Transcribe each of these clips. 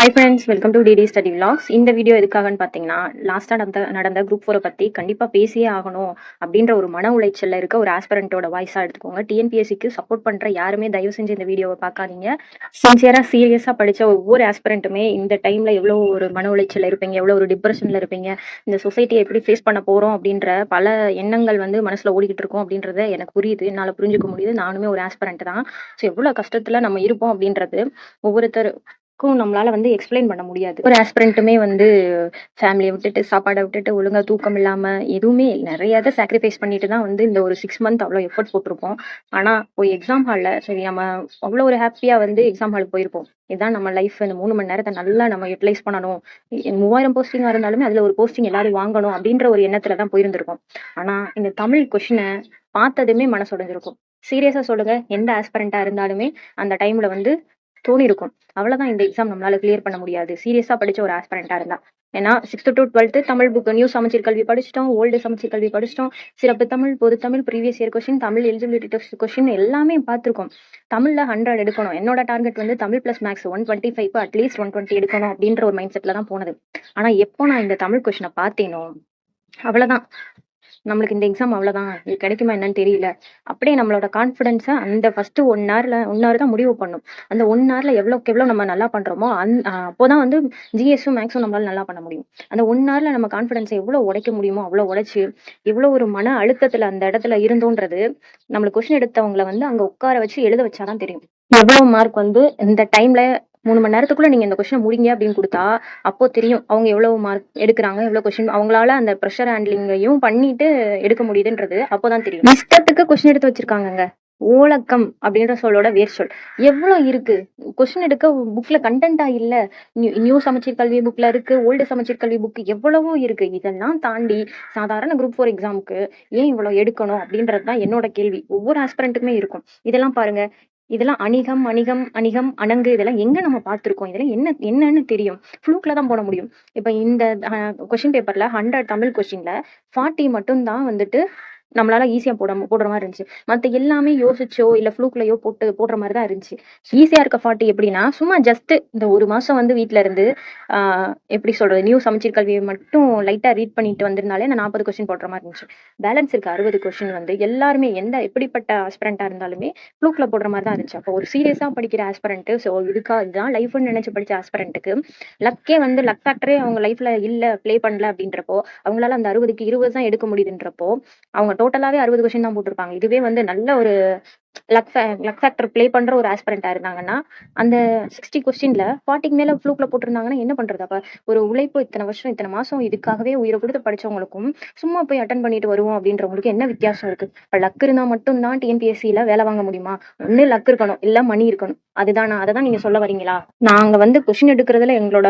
Hi friends welcome to DD study vlogs இந்த video எதுக்காகன்னு பார்த்தீங்கன்னா லாஸ்ட்டாக நடந்த நடந்த குரூப் ஃபோரை பற்றி கண்டிப்பாக பேசியே ஆகணும் அப்படின்ற ஒரு மன உளைச்சலில் இருக்க ஒரு ஆஸ்பரண்ட்டோட வாய்ஸாக எடுத்துக்கோங்க. டிஎன்பிஎஸ்சிக்கு சப்போர்ட் பண்ணுற யாருமே தயவு செஞ்சு இந்த வீடியோவை பார்க்காதீங்க சின்சியராக சீரியஸாக படித்த ஒவ்வொரு ஆஸ்பரண்ட்டுமே இந்த டைமில் எவ்வளோ ஒரு மன உளைச்சலில் இருப்பீங்க எவ்வளோ ஒரு டிப்ரெஷனில் இருப்பீங்க இந்த சொசைட்டியை எப்படி ஃபேஸ் பண்ண போகிறோம் அப்படின்ற பல எண்ணங்கள் வந்து மனசில் ஓடிக்கிட்டு இருக்கோம் அப்படின்றத எனக்கு புரியுது. என்னால் புரிஞ்சுக்க முடியுது. நானுமே ஒரு ஆஸ்பரண்ட் தான். ஸோ எவ்வளோ கஷ்டத்தில் நம்ம இருப்போம் அப்படின்றது ஒவ்வொருத்தர் க்கும் நம்மளால வந்து எக்ஸ்பிளைன் பண்ண முடியாது. ஒரு ஆஸ்பிரண்ட்டுமே வந்து ஃபேமிலியை விட்டுட்டு சாப்பாடை விட்டுட்டு ஒழுங்காக தூக்கம் இல்லாமல் எதுவுமே நிறைய இதை சாக்ரிஃபைஸ் பண்ணிட்டு தான் வந்து இந்த ஒரு சிக்ஸ் மந்த் அவ்வளோ எஃபர்ட் போட்டிருப்போம். ஆனால் போய் எக்ஸாம் ஹாலில் சரி நம்ம அவ்வளோ ஒரு ஹாப்பியாக வந்து எக்ஸாம் ஹாலுக்கு போயிருப்போம். இதுதான் நம்ம லைஃப் இந்த மூணு மணி நேரத்தை நல்லா நம்ம யூட்டிலைஸ் பண்ணணும். மூவாயிரம் போஸ்டிங்காக இருந்தாலுமே அதில் ஒரு போஸ்டிங் எல்லாரும் வாங்கணும் அப்படின்ற ஒரு எண்ணத்தில் தான் போயிருந்திருக்கோம். ஆனால் இந்த தமிழ் கொஷினை பார்த்ததுமே மனசு சீரியஸாக சொல்லுங்கள் எந்த ஆஸ்பரண்ட்டாக இருந்தாலுமே அந்த டைமில் வந்து தோணிருக்கும். அவ்வளோதான் அவ்வளவுதான் இந்த எக்ஸாம் நம்மளால கிளியர் பண்ண முடியாது. சீரியஸா படிச்ச ஒரு ஆஸ்பரண்ட்டாக இருந்தா. ஏன்னா sixth to twelfth Tamil book new Samacheer Kalvi படிச்சிட்டோம் old சமச்சீர் கல்வி படிச்சிட்டோம் சிறப்பு தமிழ் பொது Tamil previous year question Tamil eligibility test question எல்லாமே பார்த்துருக்கோம். தமிழ்ல ஹண்ட்ரட் எடுக்கணும். என்னோட டார்கெட் வந்து Tamil plus maths one twenty five at least one twenty எடுக்கணும் அப்படின்ற ஒரு மைண்ட் செட்டில் தான் போனது. ஆனா எப்போ நான் இந்த தமிழ் கொஸ்டினை பார்த்தேனோ அவ்வளவுதான். நம்மளுக்கு இந்த எக்ஸாம் அவ்வளோதான் இது கிடைக்குமா என்னன்னு தெரியல. அப்படியே நம்மளோட கான்ஃபிடென்ஸை அந்த ஃபஸ்ட்டு ஒன் ஹவரில் ஒன் ஹவர் தான் முடிவு பண்ணும். அந்த ஒன் ஹவரில் எவ்வளோக்கு எவ்வளோ நம்ம நல்லா பண்ணுறோமோ அந் அப்போ தான் வந்து ஜிஎஸும் மேக்ஸும் நம்மளால் நல்லா பண்ண முடியும். அந்த ஒன் ஹவரில் நம்ம கான்ஃபிடென்ஸை எவ்வளோ உடைக்க முடியுமோ அவ்வளோ உடைச்சு எவ்வளோ ஒரு மன அழுத்தத்தில் அந்த இடத்துல இருந்தோன்றது நம்மளுக்கு கொஷின் எடுத்தவங்கள வந்து அங்கே உட்கார வச்சு எழுத வச்சாதான் தெரியும். எவ்வளோ மார்க் வந்து இந்த டைமில் மூணு மணி நேரத்துக்குள்ள நீங்க இந்த கொஸ்டினை முடிங்க அப்படின்னு கொடுத்தா அப்போ தெரியும் அவங்க எவ்வளவு மார்க் எடுக்கிறாங்க எவ்வளவு கொஸ்டின் அவங்களால அந்த ப்ரெஷர் ஹேண்ட்லிங்கையும் பண்ணிட்டு எடுக்க முடியுதுன்றது அப்போதான் தெரியும். இஷ்டத்துக்கு கொஸ்டின் எடுத்து வச்சிருக்காங்க ஓலக்கம் அப்படின்ற சொல்லோட வேர் சொல். எவ்வளோ இருக்கு? கொஸ்டின் எடுக்க புக்ல கண்டென்ட்டா இல்ல. நியூ சமச்சீர் கல்வி புக்ல இருக்கு ஓல்டு சமச்சீர் கல்வி புக் எவ்வளவோ இருக்கு. இதெல்லாம் தாண்டி சாதாரண குரூப் ஃபோர் எக்ஸாமுக்கு ஏன் இவ்வளவு எடுக்கணும் அப்படின்றது தான் என்னோட கேள்வி. ஒவ்வொரு ஆஸ்பரண்ட்டுக்குமே இருக்கும். இதெல்லாம் பாருங்க. இதெல்லாம் அணிகம் அணிகம் அணிகம் அணங்கு இதெல்லாம் எங்க நம்ம பார்த்திருக்கோம்? இதெல்லாம் என்ன என்னன்னு தெரியும். ஃப்ளூக்ல தான் போட முடியும். இப்போ இந்த கொஸ்டின் பேப்பர்ல ஹண்ட்ரட் தமிழ் கொஸ்டின்ல ஃபார்ட்டி மட்டும் தான் வந்துட்டு நம்மளால ஈஸியாக போட போடுற மாதிரி இருந்துச்சு. மற்ற எல்லாமே யோசிச்சோ இல்லை ஃப்ளூக்லையோ போட்டு போடுற மாதிரி தான் இருந்துச்சு. ஈஸியாக இருக்க ஃபார்ட்டி எப்படின்னா சும்மா ஜஸ்ட் இந்த ஒரு மாதம் வந்து வீட்டில் இருந்து எப்படி சொல்றது நியூ சமச்சீர் கல்வியை மட்டும் லைட்டாக ரீட் பண்ணிட்டு வந்திருந்தாலே நான் நாற்பது கொஸ்டின் போடுற மாதிரி இருந்துச்சு. பேலன்ஸ் இருக்க அறுபது கொஸ்டின் வந்து எல்லாருமே எந்த எப்படிப்பட்ட ஆஸ்பிரண்ட்டாக இருந்தாலுமே ஃப்ளூக்கில் போடுற மாதிரி தான் இருந்துச்சு. அப்போ ஒரு சீரியஸாக படிக்கிற ஆஸ்பிரண்ட்டு ஸோ இதுக்காக இதுதான் லைஃப்னு நினச்சி படித்த ஆஸ்பிரண்ட்டுக்கு லக்கே வந்து லக் ஃபேக்டரே அவங்க லைஃப்பில் இல்லை ப்ளே பண்ணல அப்படின்றப்போ அவங்களால அந்த அறுபதுக்கு இருபது தான் எடுக்க முடியுதுன்றப்போ அவங்க டோட்டலாவே அறுபது கொஷின் தான் போட்டிருப்பாங்க. இதுவே வந்து நல்ல ஒரு லக் லக் ஃபேக்டர் ப்ளே பண்ற ஒரு ஆஸ்பரண்ட்டாக இருந்தாங்கன்னா அந்த சிக்ஸ்டி கொஸ்டின்ல ஃபார்ட்டிக்கு மேலே ஃப்ளூக்கில் போட்டிருந்தாங்கன்னா என்ன பண்றது? அப்போ ஒரு உழைப்பு இத்தனை வருஷம் இத்தனை மாதம் இதுக்காகவே உயிரை கொடுத்து படிச்சவங்களுக்கும் சும்மா போய் அட்டன் பண்ணிட்டு வருவோம் அப்படின்றவங்களுக்கு என்ன வித்தியாசம் இருக்கு? இப்போ லக் இருந்தால் மட்டும்தான் டிஎன்பிஎஸ்சியில் வேலை வாங்க முடியுமா? ஒன்று லக் இருக்கணும் இல்லை மணி இருக்கணும். அதுதான்? அதை தான் நீங்க சொல்ல வரீங்களா? நாங்கள் வந்து கொஸ்டின் எடுக்கிறதுல எங்களோட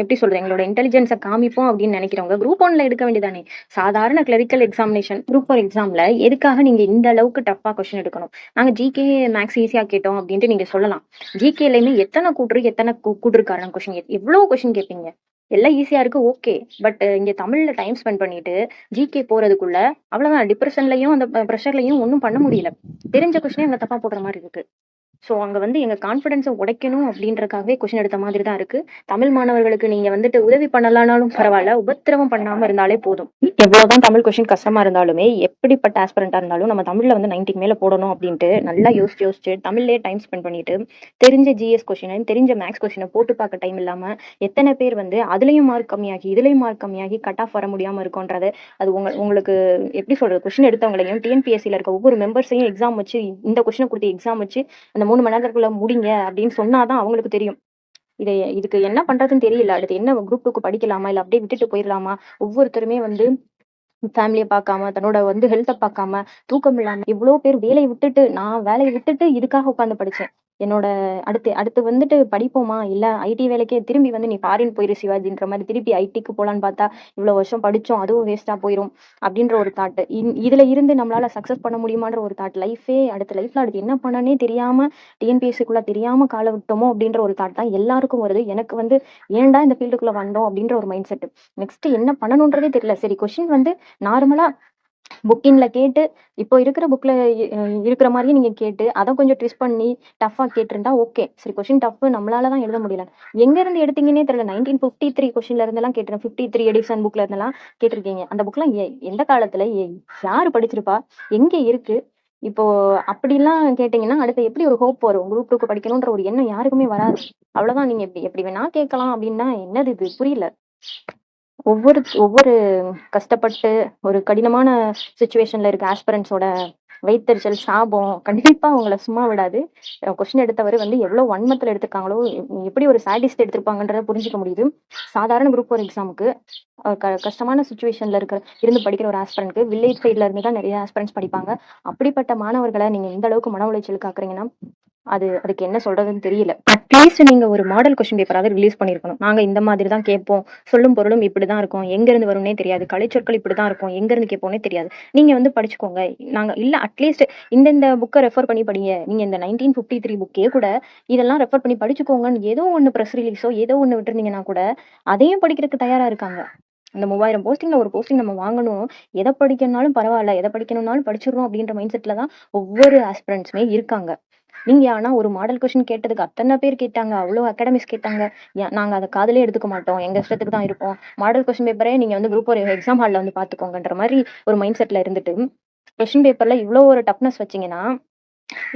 எப்படி சொல்றது? எங்களோட இன்டெலிஜென்ஸை காமிப்போம் அப்படின்னு நினைக்கிறவங்க குரூப் ஒன்ல எடுக்க வேண்டியதானே சாதாரண கிளரிக்கல் எக்ஸாமினேஷன் குரூப் ஃபோர் எக்ஸாம்ல எதுக்காக நீங்க இந்த அளவுக்கு டஃபா கொஷின் எடுக்கணும். நாங்கள் ஜிகே மேக்ஸ் ஈஸியா கேட்டோம் அப்படின்ட்டு நீங்க சொல்லலாம். ஜிகேலையுமே எத்தனை கூட்டுரு எத்தனை கூ- கொஷின் கொஸ்டின் எவ்வளவு கொஸ்டின் கேட்பீங்க எல்லாம் ஈஸியா இருக்கு ஓகே பட் இங்க தமிழ்ல டைம் ஸ்பெண்ட் பண்ணிட்டு ஜிகே போறதுக்குள்ள அவ்வளவுதான். டிப்ரெஷன்லயும் அந்த ப்ரெஷர்லையும் ஒன்றும் பண்ண முடியல. தெரிஞ்ச கொஸ்டினே அங்கே தப்பா போடுற மாதிரி இருக்கு. ஸோ அங்கே வந்து எங்க கான்ஃபிடென்ஸை உடைக்கணும் அப்படின்றக்காகவே கொஷின் எடுத்த மாதிரி தான் இருக்கு. தமிழ் மாணவர்களுக்கு நீங்க வந்துட்டு உதவி பண்ணலானாலும் பரவாயில்ல உபத்திரவம் பண்ணாமல் இருந்தாலே போதும். எவ்வளவுதான் தமிழ் கொஷின் கஷ்டமா இருந்தாலுமே எப்படிப்பட்ட ஆஸ்பரண்ட்டாக இருந்தாலும் நம்ம தமிழில் வந்து நைன்டிக்கு மேலே போடணும் அப்படின்ட்டு நல்லா யோசிச்சு யோசிச்சு தமிழ்லயே டைம் ஸ்பெண்ட் பண்ணிட்டு தெரிஞ்ச ஜிஎஸ் கொஷினை தெரிஞ்ச மேக்ஸ் கொஷினை போட்டு பார்க்க டைம் இல்லாமல் எத்தனை பேர் வந்து அதுலேயும் மார்க் கம்மியாகி இதுலேயும் மார்க் கம்மியாகி கட் ஆஃப் வர முடியாமல் இருக்கோன்றது அது உங்க உங்களுக்கு எப்படி சொல்றது? கொஸ்டின் எடுத்தவங்களையும் டிஎன்பிஎஸ்சியில் இருக்க ஒவ்வொரு மெம்பர்ஸையும் எக்ஸாம் வச்சு இந்த கொஷினை கொடுத்து எக்ஸாம் வச்சு அந்த மூணு மணி நேரத்துக்குள்ள முடிங்க அப்படின்னு சொன்னாதான் அவங்களுக்கு தெரியும். இதை இதுக்கு என்ன பண்றதுன்னு தெரியல. அடுத்து என்ன குரூப் டூக்கு படிக்கலாமா? இல்ல அப்படியே விட்டுட்டு போயிடலாமா? ஒவ்வொருத்தருமே வந்து ஃபேமிலியை பார்க்காம தன்னோட வந்து ஹெல்த்தை பார்க்காம தூக்கம் இல்லாம இவ்வளோ பேர் வேலையை விட்டுட்டு நான் வேலையை விட்டுட்டு இதுக்காக உட்காந்து படிச்சேன். என்னோட அடுத்து அடுத்து வந்துட்டு படிப்போமா? இல்ல ஐடி வேலைக்கே திரும்பி வந்து நீ ஃபாரின் போயிரு சிவாஜின்ற மாதிரி திருப்பி ஐடிக்கு போலான்னு பார்த்தா இவ்வளவு வருஷம் படிச்சோம் அதுவும் வேஸ்டா போயிரும் அப்படின்ற ஒரு தாட் இதுல இருந்து நம்மளால சக்சஸ் பண்ண முடியுமான்ற ஒரு தாட் லைஃபே அடுத்த லைஃப்ல அடுத்து என்ன பண்ணனே தெரியாம டிஎன்பிஎஸ்சிக்குள்ள தெரியாம கால விட்டோமோ அப்படின்ற ஒரு தாட் தான் எல்லாருக்கும் வருது. எனக்கு வந்து ஏன்டா இந்த ஃபீல்டுக்குள்ள வந்தோம் அப்படின்ற ஒரு மைண்ட் செட் நெக்ஸ்ட் என்ன பண்ணணுன்றதே தெரியல. சரி கொஸ்டின் வந்து நார்மலா புக்கின்ல கேட்டு இப்போ இருக்கிற புக்கில் இருக்கிற மாதிரியே நீங்கள் கேட்டு அதை கொஞ்சம் ட்விஸ்ட் பண்ணி டஃப்பாக கேட்டிருந்தா ஓகே சரி கொஸ்டின் டஃப் நம்மளால தான் எழுத முடியல. எங்கேருந்து எடுத்தீங்கன்னே தெரியல. நைன்டீன் ஃபிஃப்டி த்ரீ கொஷின்ல இருந்தெல்லாம் கேட்டிருக்கேன் ஃபிஃப்டி த்ரீ எடிசன் புக்ல இருந்தெல்லாம் கேட்டிருக்கீங்க. அந்த புக்கெலாம் எந்த காலத்துல யார் படிச்சிருப்பா? எங்கே இருக்கு? இப்போ அப்படிலாம் கேட்டீங்கன்னா அடுத்து எப்படி ஒரு ஹோப் வரும்? குரூப் டூக்கு படிக்கணுன்ற ஒரு எண்ணம் யாருக்குமே வராது. அவ்வளவுதான். நீங்க எப்படி எப்படி வேணா கேட்கலாம் அப்படின்னா என்னது இது? புரியல. ஒவ்வொரு ஒவ்வொரு கஷ்டப்பட்டு ஒரு கடினமான சுச்சுவேஷன்ல இருக்க ஆஸ்பரன்ஸோட வைத்தறிச்சல் சாபம் கண்டிப்பா அவங்கள சும்மா விடாது. கொஸ்டின் எடுத்தவர் வந்து எவ்வளவு வன்மத்துல எடுத்திருக்காங்களோ எப்படி ஒரு சாடிஸ்ட் எடுத்திருப்பாங்கன்றத புரிஞ்சுக்க முடியுது. சாதாரண குரூப் ஒரு எக்ஸாமுக்கு கஷ்டமான சுச்சுவேஷன்ல இருக்கிற இருந்து படிக்கிற ஒரு ஆஸ்பரனுக்கு வில்லேஜ் சைட்ல இருந்து தான் நிறைய ஆஸ்பரன்ஸ் படிப்பாங்க. அப்படிப்பட்ட மாணவர்களை நீங்க இந்த அளவுக்கு மன உளைச்சலுக்கு ஆக்குறீங்கன்னா அது அதுக்கு என்ன சொல்றதுன்னு தெரியல. அட்லீஸ்ட் நீங்க ஒரு மாடல் கொஸ்டின் பேப்பராவது ரிலீஸ் பண்ணிருக்கணும். நாங்க இந்த மாதிரி தான் கேட்போம். சொல்லும் பொருளும் இப்படிதான் இருக்கும். எங்க இருந்து வரும்னே தெரியாது. கலைச்சொற்கள் இப்படிதான் இருக்கும். எங்க இருந்து கேட்போம்னே தெரியாது. நீங்க வந்து படிச்சுக்கோங்க. நாங்க இல்ல அட்லீஸ்ட் இந்த இந்த புக்கை ரெஃபர் பண்ணி படிங்க. நீங்க இந்த நைன்டீன் ஃபிஃப்டி த்ரீ புக்கே கூட இதெல்லாம் ரெஃபர் பண்ணி படிச்சுக்கோங்கன்னு ஏதோ ஒன்று ப்ரெஸ் ரிலீஸோ ஏதோ ஒன்று விட்டுருந்தீங்கன்னா கூட அதையும் படிக்கிறதுக்கு தயாரா இருக்காங்க. அந்த மூவாயிரம் போஸ்டிங்ல ஒரு போஸ்டிங் நம்ம வாங்கணும். எதை படிக்கணும்னாலும் பரவாயில்ல. எதை படிக்கணும்னாலும் படிச்சிடணும் அப்படின்ற மைண்ட் செட்ல தான் ஒவ்வொரு ஆஸ்பிரண்ட்ஸுமே இருக்காங்க. நீங்க ஆனா ஒரு மாடல் கொஷின் கேட்டதுக்கு அத்தனை பேர் கேட்டாங்க அவ்வளோ அகாடமிஸ் கேட்டாங்க. நாங்க அதை காதலே எடுத்துக்க மாட்டோம். எங்க இஷ்டத்துக்கு தான் இருப்போம். மாடல் கொஷின் பேப்பரே நீங்க வந்து குரூப் ஒரு எக்ஸாம் ஹாலில் வந்து பாத்துக்கோங்கன்ற மாதிரி ஒரு மைண்ட் செட்ல இருந்துட்டு கொஷின் பேப்பர்ல இவ்வளோ ஒரு டஃப்னஸ் வச்சீங்கன்னா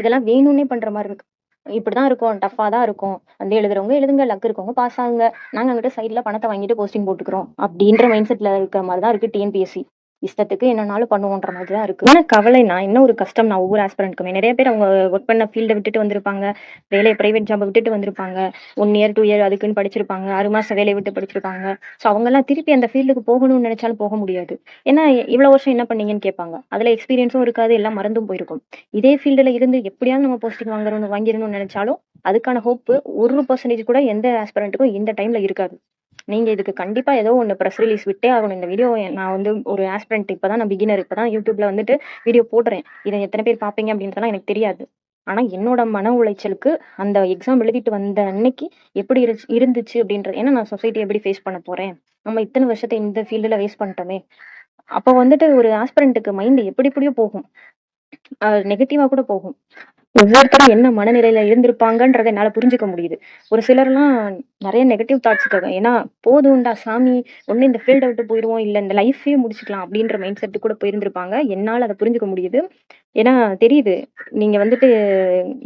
இதெல்லாம் வேணும்னே பண்ற மாதிரி இருக்கு. இப்படிதான் இருக்கும். டஃபா தான் இருக்கும். வந்து எழுதுறவங்க எழுதுங்க லக் இருக்கவங்க பாஸ் ஆகுங்க. நாங்க அங்கிட்ட சைட்ல பணத்தை வாங்கிட்டு போஸ்டிங் போட்டுக்கிறோம். அப்படின்ற மைண்ட் செட்ல இருக்கிற மாதிரி தான் இருக்கு டிஎன்பிஎஸ்சி இஷ்டத்துக்கு என்னனாலும் பண்ணுவோன்ற மாதிரி தான் இருக்கு. ஆனால் கவலைனா என்ன ஒரு கஷ்டம் நான் ஒவ்வொரு ஆஸ்பிரண்ட்க்குமே நிறைய பேர் அவங்க ஒர்க் பண்ண ஃபீல்டை விட்டுட்டு வந்திருப்பாங்க. வேலையை ப்ரைவேட் ஜாப்பை விட்டுட்டு வந்திருப்பாங்க. ஒன் இயர் டூ இயர் அதுக்குன்னு படிச்சிருப்பாங்க. ஆறு மாதம் வேலையை விட்டு படிச்சிருப்பாங்க. ஸோ அவங்கெல்லாம் திருப்பி அந்த ஃபீல்டுக்கு போகணும்னு நினைச்சாலும் போக முடியாது. ஏன்னா இவ்வளோ வருஷம் என்ன பண்ணீங்கன்னு கேட்பாங்க. அதில் எக்ஸ்பீரியன்ஸும் இருக்காது எல்லாம் மறந்தும் போயிருக்கும். இதே ஃபீல்டில் இருந்து எப்படியாவது நம்ம போஸ்டிங் வாங்குறோம் வாங்கிடணும்னு நினைச்சாலும் அதுக்கான ஹோப்பு ஒரு பர்சன்டேஜ் கூட எந்த ஆஸ்பிரண்ட்டுக்கும் இந்த டைமில் இருக்காது. நீங்கள் இதுக்கு கண்டிப்பாக ஏதோ ஒன்று ப்ரெஸ் ரிலீஸ் விட்டே ஆகணும். இந்த வீடியோ நான் வந்து ஒரு ஆஸ்பிரண்ட் இப்பதான் நான் பிகினர் இப்போ தான் யூடியூப்ல வந்துட்டு வீடியோ போடுறேன். இதை எத்தனை பேர் பார்ப்பீங்க அப்படின்றதெல்லாம் எனக்கு தெரியாது. ஆனால் என்னோட மன உளைச்சலுக்கு அந்த எக்ஸாம் எழுதிட்டு வந்த அன்னைக்கு எப்படி இருந்துச்சு இருந்துச்சு அப்படின்றது ஏன்னா நான் சொசைட்டி எப்படி ஃபேஸ் பண்ண போகிறேன் நம்ம இத்தனை வருஷத்தை இந்த ஃபீல்டில் வேஸ்ட் பண்ணிட்டோமே. அப்போ வந்துட்டு ஒரு ஆஸ்பிரண்ட்டுக்கு மைண்டு எப்படி எப்படியோ போகும். நெகட்டிவா கூட போகும். ஒவ்வொருத்தரும் என்ன மனநிலையில இருந்திருப்பாங்கன்றத என்னால புரிஞ்சுக்க முடியுது. ஒரு சிலர்லாம் நிறைய நெகட்டிவ் தாட்ஸ் இருக்காங்க. ஏன்னா போதும்டா சாமி ஒண்ணு இந்த ஃபீல்டை விட்டு போயிடுவோம் இல்ல இந்த லைஃபே முடிச்சுக்கலாம் அப்படின்ற மைண்ட் செட்டு கூட போயிருந்திருப்பாங்க. என்னால அதை புரிஞ்சுக்க முடியுது. ஏன்னா தெரியுது. நீங்க வந்துட்டு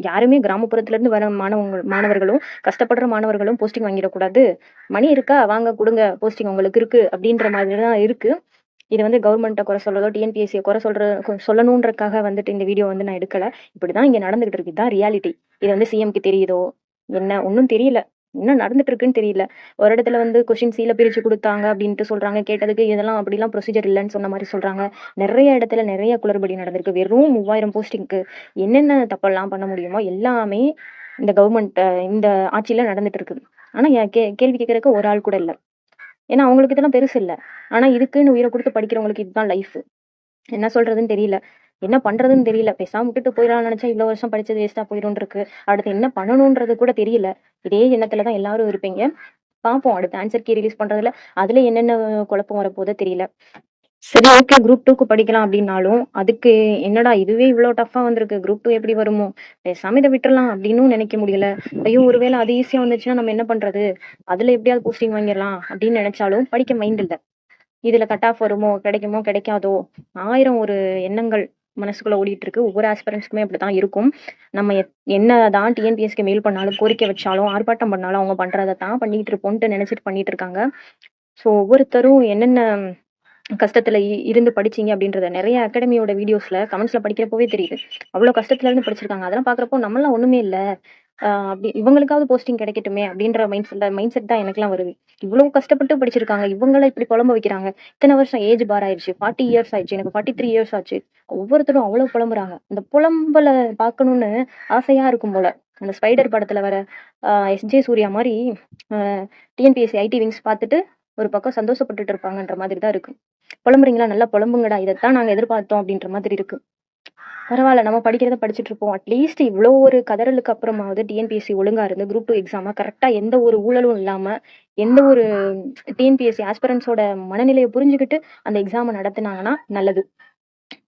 யாருமே கிராமப்புறத்துல இருந்து வர மாணவங்க மாணவர்களும் கஷ்டப்படுற மாணவர்களும் போஸ்டிங் வாங்கிடக்கூடாது. மணி இருக்கா? வாங்க கொடுங்க. போஸ்டிங் உங்களுக்கு இருக்கு அப்படின்ற மாதிரி தான் இருக்கு. இது வந்து கவர்மெண்ட்டை குறை சொல்கிறதோ டிஎன்பிஎஸ்சியை குறை சொல்கிற சொல்லணுன்றக்காக சொல்லணுன்றதுக்காக வந்துட்டு இந்த வீடியோ வந்து நான் எடுக்கலை. இப்படி தான் இங்கே நடந்துகிட்டு இருக்கு. இதுதான் ரியாலிட்டி இது வந்து சிஎம்க்கு தெரியுதோ? என்ன? ஒன்றும் தெரியல. என்ன நடந்துட்டு இருக்குன்னு தெரியல. ஒரு இடத்துல வந்து கொஷின் சீல பிரிச்சு கொடுத்தாங்க அப்படின்ட்டு சொல்றாங்க. கேட்டதுக்கு இதெல்லாம் அப்படிலாம் ப்ரொசீஜர் இல்லைன்னு சொன்ன மாதிரி சொல்றாங்க. நிறைய இடத்துல நிறைய குளறுபடி நடந்திருக்கு. வெறும் மூவாயிரம் போஸ்டிங்க்கு என்னென்ன தப்பெல்லாம் பண்ண முடியுமோ எல்லாமே இந்த கவர்மெண்ட் இந்த ஆட்சியில் நடந்துட்டு இருக்குது ஆனால் கே கேள்வி கேட்கறதுக்கு ஒரு ஆள் கூட இல்லை. ஏன்னா அவங்களுக்கு இதெல்லாம் பெருசு இல்லை. ஆனால் இதுக்குன்னு உயிரை கொடுத்து படிக்கிறவங்களுக்கு இதுதான் லைஃப் என்ன சொல்றதுன்னு தெரியல. என்ன பண்றதுன்னு தெரியல. பேசாம விட்டுட்டு போயிடலாம்னு நினைச்சா இவ்வளவு வருஷம் படிச்சது வேஸ்டா போயிடும் இருக்கு. அடுத்து என்ன பண்ணணும்ன்றது கூட தெரியல. இதே எண்ணத்துல தான் எல்லாரும் இருப்பீங்க. பார்ப்போம். அடுத்து ஆன்சர் கீ ரிலீஸ் பண்றதுல அதுல என்னென்ன குழப்பம் வரப்போதோ தெரியல. சரி ஓகே குரூப் டூக்கு படிக்கலாம் அப்படின்னாலும் அதுக்கு என்னடா இதுவே இவ்வளோ டஃபா வந்திருக்கு? குரூப் டூ எப்படி வருமோ? பேசாம இதை விட்டுறலாம் அப்படின்னும் நினைக்க முடியல. ஐயோ ஒருவேளை அது ஈஸியா வந்துச்சுன்னா நம்ம என்ன பண்றது? அதுல எப்படியாவது போஸ்டிங் வாங்கிடலாம் அப்படின்னு நினைச்சாலும் படிக்க மைண்ட் இல்லை. இதுல கட் ஆஃப் வருமோ கிடைக்குமோ கிடைக்காதோ? ஆயிரம் ஒரு எண்ணங்கள் மனசுக்குள்ள ஓடிட்டு இருக்கு ஒவ்வொரு ஆஸ்பிரன்ஸ்க்குமே அப்படிதான் இருக்கும். நம்ம எத்- என்னதான் டிஎன்பிஎஸ்க்கு மெயில் பண்ணாலும் கோரிக்கை வச்சாலும் ஆர்ப்பாட்டம் பண்ணாலும் அவங்க பண்றதை தான் பண்ணிட்டு இருப்போம்ட்டு நினைச்சிட்டு பண்ணிட்டு இருக்காங்க ஸோ ஒவ்வொருத்தரும் என்னென்ன கஷ்டத்தில் இருந்து படிச்சீங்க அப்படின்றத நிறைய அகாடமியோட வீடியோஸில் கமெண்ட்ஸில் படிக்கிறப்பவே தெரியுது. அவ்வளோ கஷ்டத்துல இருந்து படிச்சிருக்காங்க. அதெல்லாம் பார்க்குறப்போ நம்மளாம் ஒன்றுமே இல்லை. அப்படி இவங்களுக்காவது போஸ்டிங் கிடைக்கட்டுமே அப்படின்ற மைண்ட் செட் மைண்ட் செட் தான் எனக்குலாம் வருது. இவ்வளோ கஷ்டப்பட்டு படிச்சிருக்காங்க. இவங்கள இப்படி புலம்ப வைக்கிறாங்க. இத்தனை வருஷம் ஏஜ் பார் ஆயிடுச்சு ஃபார்ட்டி இயர்ஸ் ஆயிடுச்சு எனக்கு ஃபார்ட்டி த்ரீ இயர்ஸ் ஆச்சு. ஒவ்வொருத்தரும் அவ்வளோ புலம்புறாங்க. இந்த புலம்பலை பார்க்கணும்னு ஆசையாக இருக்கும் போல. அந்த ஸ்பைடர் படத்தில் வர எஸ்ஜே சூர்யா மாதிரி டிஎன்பிஎஸ்சி ஐடி விங்ஸ் பார்த்துட்டு ஒரு பக்கம் சந்தோஷப்பட்டுட்டு இருப்பாங்கன்ற மாதிரி தான் இருக்கு புலம்புறீங்களா? நல்லா புலம்புங்கடா. இதைத்தான் நாங்கள் எதிர்பார்த்தோம் அப்படின்ற மாதிரி இருக்கு பரவாயில்ல நம்ம படிக்கிறத படிச்சுட்டு இருப்போம். அட்லீஸ்ட் இவ்வளோ ஒரு கதறலுக்கு அப்புறமாவது டிஎன்பிஎஸ்சி ஒழுங்கா இருந்து குரூப் டூ எக்ஸாமா கரெக்டா எந்த ஒரு ஊழலும் இல்லாம எந்த ஒரு டிஎன்பிஎஸ்சி ஆஸ்பரன்ஸோட மனநிலையை புரிஞ்சுக்கிட்டு அந்த எக்ஸாமை நடத்தினாங்கன்னா நல்லது.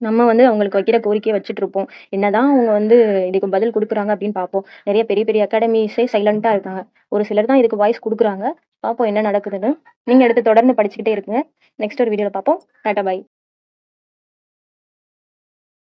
நம்ம வந்து அவங்களுக்கு வைக்கிற கோரிக்கையை வச்சுட்டு இருப்போம். என்னதான் அவங்க வந்து இதுக்கு பதில் கொடுக்குறாங்க அப்படின்னு பார்ப்போம். நிறைய பெரிய பெரிய அகாடமிஸே சைலண்ட்டாக இருக்காங்க. ஒரு சிலர் தான் இதுக்கு வாய்ஸ் கொடுக்குறாங்க. பார்ப்போம் என்ன நடக்குதுன்னு. நீங்கள் எடுத்து தொடர்ந்து படிச்சுக்கிட்டே இருக்குங்க நெக்ஸ்ட் ஒரு வீடியோவில் பார்ப்போம் டாட்டா பை